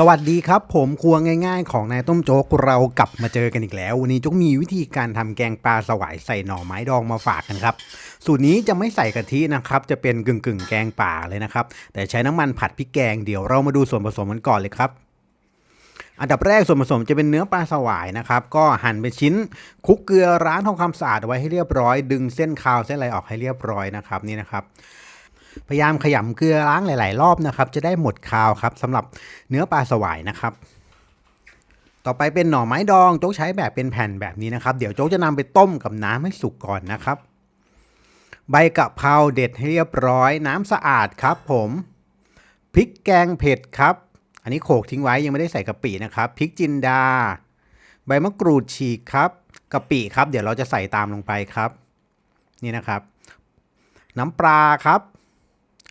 สวัสดีครับ ผมครัวง่ายๆ ของนายต้มโจ๊กเรากลับมาเจอกันอีกแล้ว วันนี้โจ๊กมีวิธีการทำแกงปลาสวายใส่หน่อไม้ดองมาฝากกันครับ สูตรนี้จะไม่ใส่กะทินะครับ จะเป็นกึ่งๆแกงป่าเลยนะครับ แต่ใช้น้ำมันผัดพริกแกงเดี๋ยวเรามาดูส่วนผสมกันก่อนเลยครับอันดับแรกส่วนผสมจะเป็นเนื้อปลาสวายนะครับ ก็หั่นเป็นชิ้นคุกเกลือล้างทำความสะอาดไว้ให้เรียบร้อย ดึงเส้นคาวเส้นอะไรออกให้เรียบร้อยนะครับนี่นะครับ พยายามขยำเกลือล้างหลาย ๆ รอบนะครับ จะได้หมดคาวครับสำหรับเนื้อปลาสวายนะครับ ต่อไปเป็นหน่อไม้ดองโจ๊กใช้แบบเป็นแผ่นแบบนี้นะครับ เดี๋ยวโจ๊กจะนำไปต้มกับน้ำให้สุกก่อนนะครับ ใบกะเพราเด็ดให้เรียบร้อยน้ำสะอาดครับ ผมพริกแกงเผ็ดครับ อันนี้โขกทิ้งไว้ยังไม่ได้ใส่กะปินะครับพริกจินดา ใบมะกรูดฉีกครับกะปิครับ เดี๋ยวเราจะใส่ตามลงไปครับ นี่นะครับ น้ำปลาครับ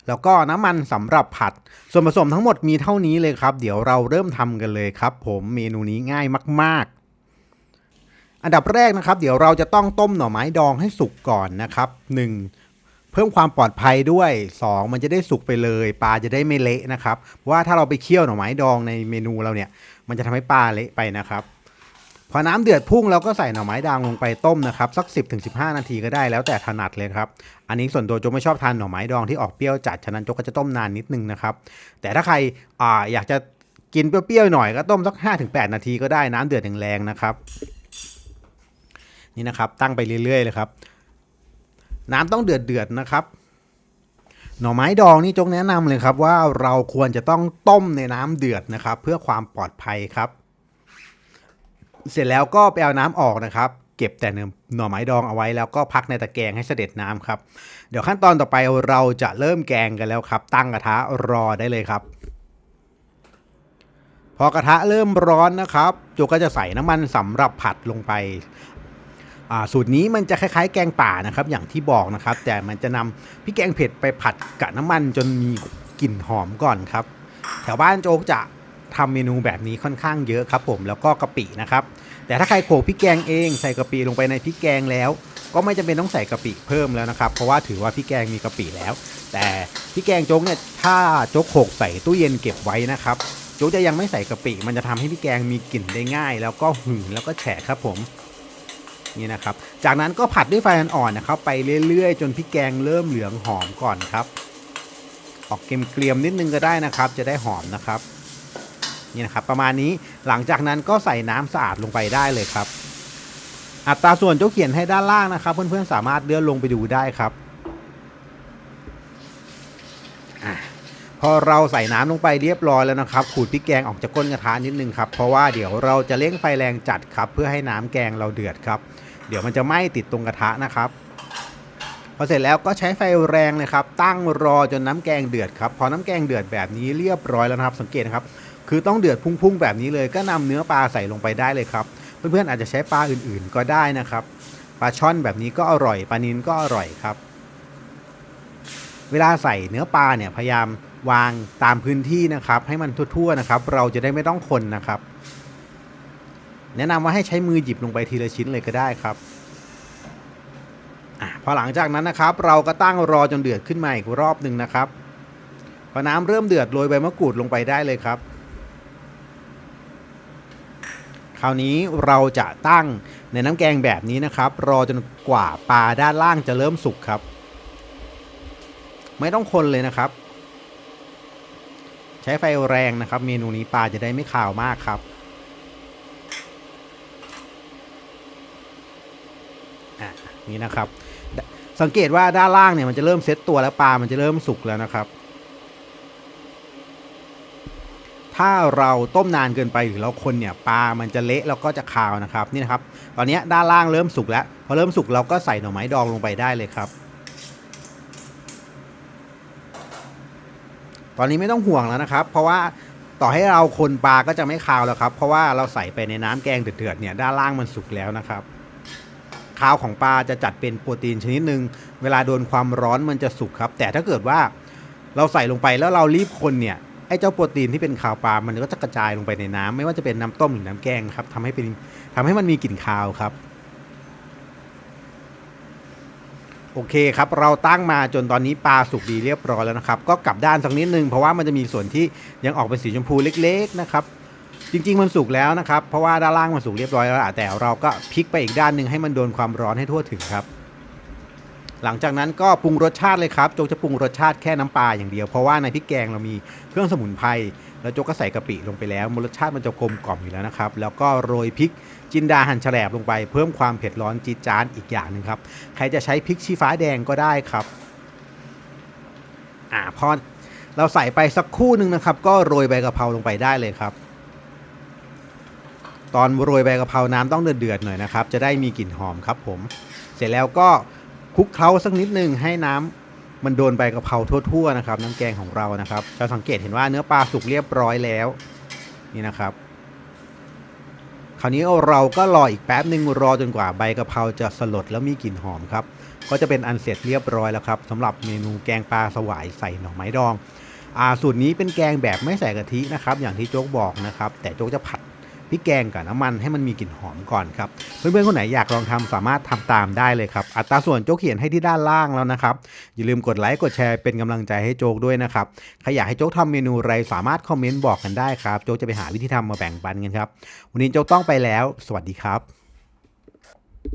แล้วก็น้ำมันสำหรับผัด ส่วนผสมทั้งหมดมีเท่านี้เลยครับ เดี๋ยวเราเริ่มทำกันเลยครับ ผมเมนูนี้ง่ายมาก ๆ อันดับแรกนะครับ เดี๋ยวเราจะต้องต้มหน่อไม้ดองให้สุกก่อนนะครับ 1. เพิ่มความปลอดภัยด้วย 2. มันจะได้สุกไปเลยปลาจะได้ไม่เละนะครับเพราะว่าถ้าเราไปเคี่ยวหน่อไม้ดองในเมนูเราเนี่ย มันจะทำให้ปลาเละไปนะครับ พอน้ำเดือดพุ่งเราก็ใส่หน่อไม้ดางลงไปต้มนะครับสัก 10-15 นาทีก็ได้แล้วแต่ถนัดเลยครับอันนี้ส่วนตัวโจกไม่ชอบทานหน่อไม้ดองที่ออกเปรี้ยวจัดฉะนั้นโจกก็จะต้มนานนิดนึงนะครับแต่ถ้าใครอ่าอยากจะกินเปรี้ยวๆหน่อยก็ต้มสัก 5-8 นาทีก็ได้น้ำเดือดแรงๆนะครับนี่นะครับตั้งไปเรื่อยๆเลยครับ น้ำต้องเดือดเดือดๆนะครับหน่อไม้ดองนี่จกแนะนำเลยครับว่าเราควรจะต้องต้มในน้ำเดือดนะครับ เพื่อความปลอดภัยครับ เสร็จแล้วก็ไปเอาน้ำออกนะครับ เก็บแต่เนื้อหน่อไม้ดองเอาไว้แล้วก็พักในตะแกรงให้เสด็จน้ำครับ เดี๋ยวขั้นตอนต่อไปเราจะเริ่มแกงกันแล้วครับ ตั้งกระทะรอได้เลยครับ พอกระทะเริ่มร้อนนะครับโจก็จะใส่น้ำมันสำหรับผัดลงไปสูตรนี้มันจะคล้ายๆ แกงป่านะครับ อย่างที่บอกนะครับ แต่มันจะนำพริกแกงเผ็ดไปผัดกับน้ำมันจนมีกลิ่นหอมก่อนครับ แถวบ้านโจ๊กจะ ทำเมนูแบบนี้ค่อนข้างเยอะครับผมแล้วก็กะปินะครับ แต่ถ้าใครโขลกพริกแกงเองใส่กะปิลงไปในพริกแกงแล้ว ก็ไม่จำเป็นต้องใส่กะปิเพิ่มแล้วนะครับ เพราะว่าถือว่าพริกแกงมีกะปิแล้ว แต่พริกแกงโจ๊กเนี่ยถ้าโจ๊กโขลกใส่ตู้เย็นเก็บไว้นะครับโจ๊กจะยังไม่ใส่กะปิ มันจะทำให้พริกแกงมีกลิ่นได้ง่าย แล้วก็หืนแล้วก็แฉะครับผมนี่นะครับ จากนั้นก็ผัดด้วยไฟอ่อนๆนะครับ ไปเรื่อยๆ จนพริกแกงเริ่มเหลืองหอมก่อนครับ ออกเกรียมๆนิดนึงก็ได้นะครับ จะได้หอมนะครับ นี่นะครับประมาณนี้หลังจากนั้นก็ใส่น้ำสะอาดลงไปได้เลยครับ อัตราส่วนโจ๊กเขียนให้ด้านล่างนะครับ เพื่อนๆสามารถเลื่อนลงไปดูได้ครับอพอเราใส่น้ำลงไปเรียบร้อยแล้วนะครับ ขูดพริกแกงออกจากก้นกระทะนิดนึงครับเพราะว่าเดี๋ยวเราจะเร่งไฟแรงจัดครับ เพื่อให้น้ำแกงเราเดือดครับ เดี๋ยวมันจะไหม้ติดตรงกระทะนะครับพอเสร็จแล้วก็ใช้ไฟแรงเลยครับ ตั้งรอจนน้ำแกงเดือดครับพอน้ำแกงเดือดแบบนี้เรียบร้อยแล้วนะครับ สังเกตนะครับ คือต้องเดือดพุ่งๆแบบนี้เลย ก็นำเนื้อปลาใส่ลงไปได้เลยครับ เพื่อนๆอาจจะใช้ปลาอื่นๆก็ได้นะครับปลาช่อนแบบนี้ก็อร่อยปลานินก็อร่อยครับ เวลาใส่เนื้อปลาเนี่ยพยายามวางตามพื้นที่นะครับ ให้มันทั่วๆนะครับ เราจะได้ไม่ต้องคนนะครับ แนะนำว่าให้ใช้มือหยิบลงไปทีละชิ้นเลยก็ได้ครับอพอหลังจากนั้นนะครับ เราก็ตั้งรอจนเดือดขึ้นมาอีกรอบหนึ่งนะครับพอน้ำเริ่มเดือดโรยใบมะกรูดลงไปได้เลยครับ คราวนี้เราจะตั้งในน้ำแกงแบบนี้นะครับ รอจนกว่าปลาด้านล่างจะเริ่มสุกครับ ไม่ต้องคนเลยนะครับ ใช้ไฟแรงนะครับ เมนูนี้ปลาจะได้ไม่ขาวมากครับนี่นะครับ สังเกตว่าด้านล่างเนี่ยมันจะเริ่มเซตตัวแล้วปลามันจะเริ่มสุกแล้วนะครับ ถ้าเราต้มนานเกินไปหรือเราคนเนี่ยปลามันจะเละแล้วก็จะคาวนะครับนี่นะครับ ตอนนี้ด้านล่างเริ่มสุกแล้วพอเริ่มสุกเราก็ใส่หน่อไม้ดองลงไปได้เลยครับ ตอนนี้ไม่ต้องห่วงแล้วนะครับ เพราะว่าต่อให้เราคนปลาก็จะไม่คาวแล้วครับ เพราะว่าเราใส่ไปในน้ำแกงเดือดๆเนี่ยด้านล่างมันสุกแล้วนะครับคาวของปลาจะจัดเป็นโปรตีนชนิดหนึ่งเวลาโดนความร้อนมันจะสุกครับ แต่ถ้าเกิดว่าเราใส่ลงไปแล้วเรารีบคนเนี่ย ไอ้เจ้าโปรตีนที่เป็นคาวปลา มันก็จะกระจายลงไปในน้ำไม่ว่าจะเป็นน้ำต้มหรือน้ำแกงครับทำให้เป็นทำให้มันมีกลิ่นคาวครับ โอเคครับ เราตั้งมาจนตอนนี้ปลาสุกดีเรียบร้อยแล้วนะครับ ก็กลับด้านสักนิดนึงเพราะว่ามันจะมีส่วนที่ยังออกเป็นสีชมพูเล็ก ๆ นะครับจริงๆมันสุกแล้วนะครับ เพราะว่าด้านล่างมันสุกเรียบร้อยแล้วแต่เราก็พลิกไปอีกด้านหนึ่งให้มันโดนความร้อนให้ทั่วถึงครับ หลังจากนั้นก็ปรุงรสชาติเลยครับโจกจะปรุงรสชาติแค่น้ำปลาอย่างเดียว เพราะว่าในพริกแกงเรามีเครื่องสมุนไพรแล้วโจกก็ใส่กะปิลงไปแล้วรสชาติมันจะกลมกล่อมอยู่แล้วนะครับ แล้วก็โรยพริกจินดาหั่นแฉลบลงไป เพิ่มความเผ็ดร้อนจีดจาดอีกอย่างหนึ่งครับใครจะใช้พริกชี้ฟ้าแดงก็ได้ครับอ่าพอเราใส่ไปสักคู่หนึ่งนะครับ ก็โรยใบกะเพราลงไปได้เลยครับ ตอนโรยใบกะเพราน้ำต้องเดือดๆหน่อยนะครับ จะได้มีกลิ่นหอมครับผม เสร็จแล้วก็ คลุกเคล้าสักนิดนึงให้น้ำมันโดนใบกะเพราทั่วๆนะครับ น้ำแกงของเรานะครับจะสังเกตเห็นว่าเนื้อปลาสุกเรียบร้อยแล้ว นี่นะครับ คราวนี้เราก็รออีกแป๊บหนึ่งรอจนกว่าใบกะเพราจะสลดแล้วมีกลิ่นหอมครับ ก็จะเป็นอันเสร็จเรียบร้อยแล้วครับสำหรับเมนูแกงปลาสวายใส่หน่อไม้ดองอ่าสูตรนี้เป็นแกงแบบไม่ใส่กะทินะครับ อย่างที่โจ๊กบอกนะครับ แต่โจ๊กจะผัด พริกแกงกับน้ำมันให้มันมีกลิ่นหอมก่อนครับ เพื่อนๆคนไหนอยากลองทำสามารถทำตามได้เลยครับ อัตราส่วนโจ๊กเขียนให้ที่ด้านล่างแล้วนะครับ อย่าลืมกดไลค์กดแชร์เป็นกำลังใจให้โจ๊กด้วยนะครับใครอยากให้โจ๊กทำเมนูอะไรสามารถคอมเมนต์บอกกันได้ครับ โจ๊กจะไปหาวิธีทำมาแบ่งปันกันครับ วันนี้โจ๊กต้องไปแล้ว สวัสดีครับ